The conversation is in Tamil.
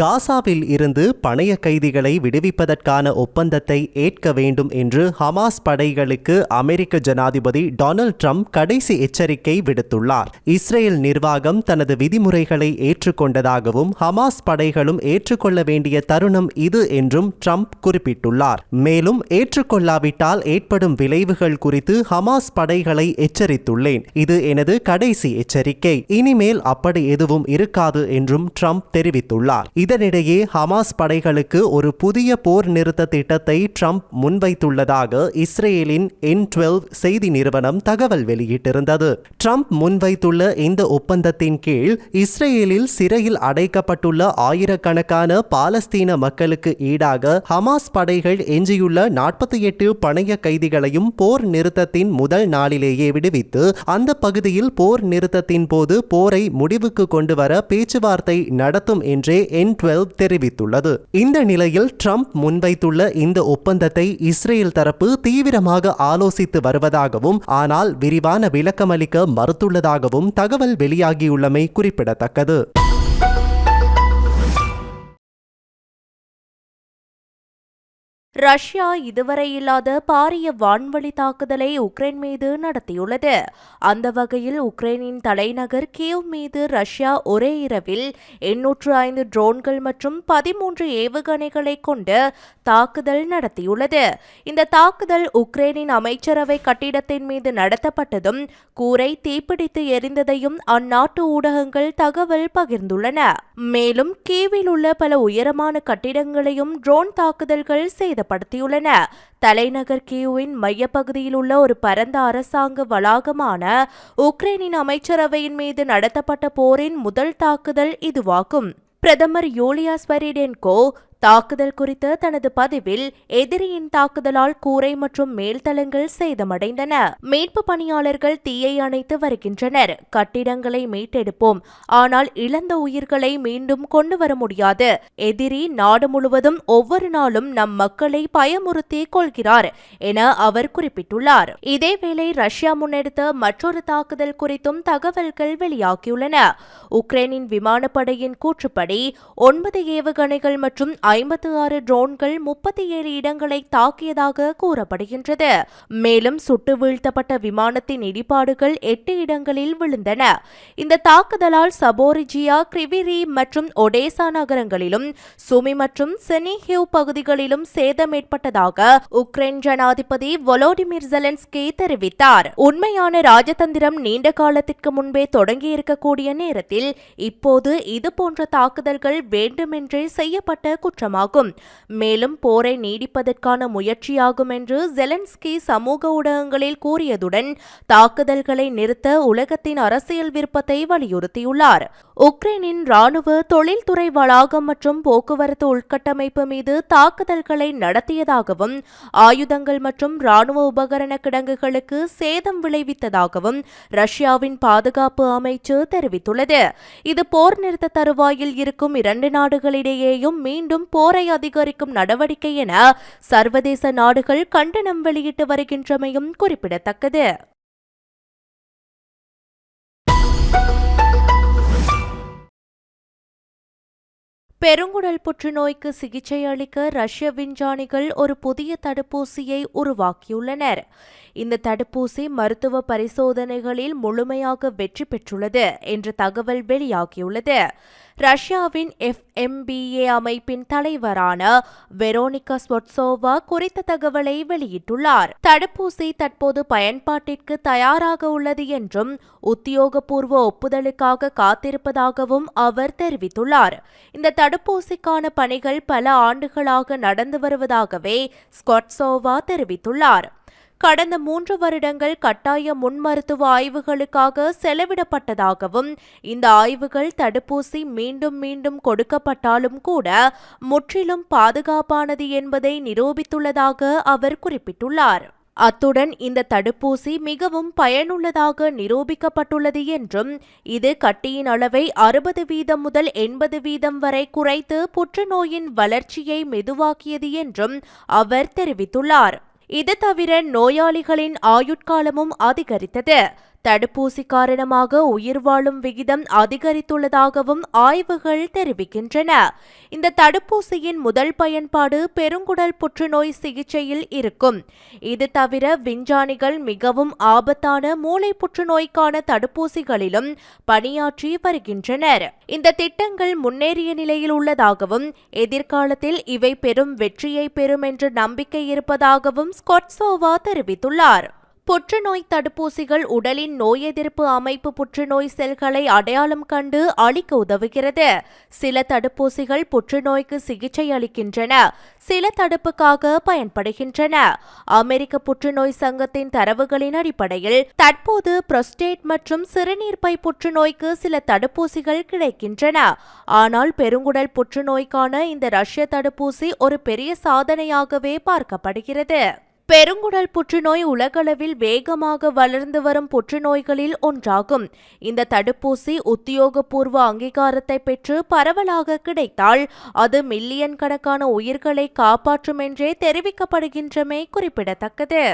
காசாவில் இருந்து பணைய கைதிகளை விடுவிப்பதற்கான ஒப்பந்தத்தை ஏற்க வேண்டும் என்று ஹமாஸ் படைகளுக்கு அமெரிக்க ஜனாதிபதி டொனால்ட் ட்ரம்ப் கடைசி எச்சரிக்கை விடுத்துள்ளார். இஸ்ரேல் நிர்வாகம் தனது விதிமுறைகளை ஏற்றுக்கொண்டதாகவும் ஹமாஸ் படைகளும் ஏற்றுக்கொள்ள வேண்டிய தருணம் இது என்றும் ட்ரம்ப் குறிப்பிட்டுள்ளார். மேலும் ஏற்றுக்கொள்ளாவிட்டால் ஏற்படும் விளைவுகள் குறித்து ஹமாஸ் படைகளை எச்சரித்துள்ளேன். இது எனது கடைசி எச்சரிக்கை. இனிமேல் அப்படி எதுவும் இருக்காது என்றும் ட்ரம்ப் தெரிவித்துள்ளார். இதனிடையே ஹமாஸ் படைகளுக்கு ஒரு புதிய போர் நிறுத்த திட்டத்தை ட்ரம்ப் முன்வைத்துள்ளதாக இஸ்ரேலின் என் டுவெல் செய்தி நிறுவனம் தகவல் வெளியிட்டிருந்தது. ட்ரம்ப் முன்வைத்துள்ள இந்த ஒப்பந்தத்தின் கீழ் இஸ்ரேலில் சிறையில் அடைக்கப்பட்டுள்ள ஆயிரக்கணக்கான பாலஸ்தீன மக்களுக்கு ஈடாக ஹமாஸ் படைகள் எஞ்சியுள்ள நாற்பத்தி எட்டு பணைய கைதிகளையும் போர் நிறுத்தத்தின் முதல் நாளிலேயே விடுவித்து அந்த பகுதியில் போர் நிறுத்தத்தின் போது போரை முடிவுக்கு கொண்டு வர பேச்சுவார்த்தை நடத்தும் என்றே என் டுவெல் தெரிவித்துள்ளது. இந்த நிலையில் ட்ரம்ப் முன்வைத்துள்ள இந்த ஒப்பந்தத்தை இஸ்ரேல் தரப்பு தீவிரமாக ஆலோசித்து வருவதாகவும் ஆனால் விரிவான விளக்கமளிக்க மறுத்துள்ளதாகவும் தகவல் வெளியாகியுள்ளமை குறிப்பிடத்தக்கது. ரஷ்யா இதுவரை இல்லாத பாரிய வான்வழி தாக்குதலை உக்ரைன் மீது நடத்தியுள்ளது. அந்த வகையில் உக்ரைனின் தலைநகர் கியவ் மீது ரஷ்யா ஒரே இரவில் எண்ணூற்று ஐந்து ட்ரோன்கள் மற்றும் பதிமூன்று ஏவுகணைகளை கொண்டு தாக்குதல் நடத்தியுள்ளது. இந்த தாக்குதல் உக்ரைனின் அமைச்சரவை கட்டிடத்தின் மீது நடத்தப்பட்டதும் கூரை தீப்பிடித்து எரிந்ததையும் அந்நாட்டு ஊடகங்கள் தகவல் பகிர்ந்துள்ளன. மேலும் கீவில் உள்ள பல உயரமான கட்டிடங்களையும் ட்ரோன் தாக்குதல்கள் செய்த சேதப்படுத்தியுள்ளன தலைநகர் கியூவின் மையப்பகுதியில் உள்ள ஒரு பரந்த அரசாங்க வளாகமான உக்ரைனின் அமைச்சரவையின் மீது நடத்தப்பட்ட போரின் முதல் தாக்குதல் இதுவாகும். பிரதமர் யூலியா ஸ்வரிடென்கோ தாக்குதல் குறித்த தனது பதிவில் எதிரியின் தாக்குதலால் கூரை மற்றும் மேல்தளங்கள் சேதமடைந்தன. மீட்பு பணியாளர்கள் தீயை அணைத்து வருகின்றனர். கட்டிடங்களை மீட்டெடுப்போம். ஆனால் இழந்த உயிர்களை மீண்டும் கொண்டு வர முடியாது. எதிரி நாடு முழுவதும் ஒவ்வொரு நாளும் நம் மக்களை பயமுறுத்தி கொள்கிறார் என அவர் குறிப்பிட்டுள்ளார். இதேவேளை ரஷ்யா முன்னெடுத்த மற்றொரு தாக்குதல் குறித்தும் தகவல்கள் வெளியாகியுள்ளன. உக்ரைனின் விமானப்படையின் கூற்றுப்படி ஒன்பது ஏவுகணைகள் மற்றும் ஐம்பத்து ஆறு ட்ரோன்கள் முப்பத்தி ஏழு இடங்களை தாக்கியதாக கூறப்படுகின்றது. மேலும் சுட்டு வீழ்த்தப்பட்ட விமானத்தின் இடிபாடுகள் எட்டு இடங்களில் விழுந்தன. இந்த தாக்குதலால் சபோரிஜியா கிரிவிரி மற்றும் ஒடேசா நகரங்களிலும் சுமி மற்றும் செனிஹியூ பகுதிகளிலும் சேதம் ஏற்பட்டதாக உக்ரைன் ஜனாதிபதி வொலோடிமிர் ஜெலன்ஸ்கி தெரிவித்தார். உண்மையான ராஜதந்திரம் நீண்ட காலத்திற்கு முன்பே தொடங்கியிருக்கக்கூடிய நேரத்தில் இப்போது இதுபோன்ற தாக்குதல்கள் வேண்டுமென்றே செய்யப்பட்ட குற்றம் மாற்றமாகும். மேலும் போரை நீடிப்பதற்கான முயற்சியாகும் என்று ஜெலன்ஸ்கி சமூக ஊடகங்களில் கூறியதுடன் தாக்குதல்களை நிறுத்த உலகத்தின் அரசியல் விருப்பத்தை வலியுறுத்தியுள்ளார். உக்ரைனின் ராணுவ தொழில்துறை வளாகம் மற்றும் போக்குவரத்து உள்கட்டமைப்பு மீது தாக்குதல்களை நடத்தியதாகவும் ஆயுதங்கள் மற்றும் ராணுவ உபகரண கிடங்குகளுக்கு சேதம் விளைவித்ததாகவும் ரஷ்யாவின் பாதுகாப்பு அமைச்சு தெரிவித்துள்ளது. இது போர் நிறுத்த தருவாயில் இருக்கும் இரண்டு நாடுகளிடையேயும் மீண்டும் போரை அதிகரிக்கும் நடவடிக்கை என சர்வதேச நாடுகள் கண்டனம் வெளியிட்டு வருகின்றமையும் குறிப்பிடத்தக்கது. பெருங்குடல் புற்றுநோய்க்கு சிகிச்சை அளிக்க ரஷ்ய விஞ்ஞானிகள் ஒரு புதிய தடுப்பூசியை உருவாக்கியுள்ளனர். இந்த தடுப்பூசி மருத்துவ பரிசோதனைகளில் முழுமையாக வெற்றி பெற்றுள்ளது என்ற தகவல் வெளியாகியுள்ளது. ரஷ்யாவின் எஃப்எம்பிஏ அமைப்பின் தலைவரான வெரோனிகா ஸ்வட்சோவா குறித்த தகவலை வெளியிட்டுள்ளார். தடுப்பூசி தற்போது பயன்பாட்டிற்கு தயாராக உள்ளது என்றும் உத்தியோகபூர்வ ஒப்புதலுக்காக காத்திருப்பதாகவும் அவர் தெரிவித்துள்ளார். இந்த தடுப்பூசிக்கான பணிகள் பல ஆண்டுகளாக நடந்து வருவதாகவே ஸ்கொட்சோவா தெரிவித்துள்ளார். கடந்த மூன்று வருடங்கள் கட்டாய முன் மருத்துவ ஆய்வுகளுக்காக செலவிடப்பட்டதாகவும் இந்த ஆய்வுகள் தடுப்பூசி மீண்டும் மீண்டும் கொடுக்கப்பட்டாலும் கூட முற்றிலும் பாதுகாப்பானது என்பதை நிரூபித்துள்ளதாக அவர் குறிப்பிட்டுள்ளார். அத்துடன் இந்த தடுப்பூசி மிகவும் பயனுள்ளதாக நிரூபிக்கப்பட்டுள்ளது என்றும் இது கட்டியின் அளவை அறுபது வீதம் முதல் எண்பது வீதம் வரை குறைத்து புற்றுநோயின் வளர்ச்சியை மெதுவாக்கியது என்றும் அவர் தெரிவித்துள்ளார். இது தவிர நோயாளிகளின் ஆயுட்காலமும் அதிகரித்தது. தடுப்பூசி காரணமாக உயிர் வாழும் விகிதம் அதிகரித்துள்ளதாகவும் ஆய்வுகள் தெரிவிக்கின்றன. இந்த தடுப்பூசியின் முதல் பயன்பாடு பெருங்குடல் புற்றுநோய் சிகிச்சையில் இருக்கும். இது தவிர விஞ்ஞானிகள் மிகவும் ஆபத்தான மூளை புற்றுநோய்க்கான தடுப்பூசிகளிலும் பணியாற்றி வருகின்றனர். இந்த திட்டங்கள் முன்னேறிய நிலையில் உள்ளதாகவும் எதிர்காலத்தில் இவை பெரும் வெற்றியை பெறும் என்ற நம்பிக்கை இருப்பதாகவும் ஸ்கொட்சோவா தெரிவித்துள்ளார். புற்றுநோய் தடுப்பூசிகள் உடலின் நோய் எதிர்ப்பு அமைப்பு புற்றுநோய் செல்களை அடையாளம் கண்டு அழிக்க உதவுகிறது. சில தடுப்பூசிகள் புற்றுநோய்க்கு சிகிச்சை அளிக்கின்றன. சில தடுப்புக்காக பயன்படுகின்றன. அமெரிக்க புற்றுநோய் சங்கத்தின் தரவுகளின் அடிப்படையில் தற்போது புரஸ்டேட் மற்றும் சிறுநீர்ப்பை புற்றுநோய்க்கு சில தடுப்பூசிகள் கிடைக்கின்றன. ஆனால் பெருங்குடல் புற்றுநோய்க்கான இந்த ரஷ்ய தடுப்பூசி ஒரு பெரிய சாதனையாகவே பார்க்கப்படுகிறது. பெருங்குடல் புற்றுநோய் உலகளவில் வேகமாக வளர்ந்து வரும் புற்றுநோய்களில் ஒன்றாகும். இந்த தடுப்பூசி உத்தியோகபூர்வ அங்கீகாரத்தை பெற்று பரவலாக கிடைத்தால் அது மில்லியன் கணக்கான உயிர்களை காப்பாற்றும் என்றே தெரிவிக்கப்படுகின்றமை குறிப்பிடத்தக்கது.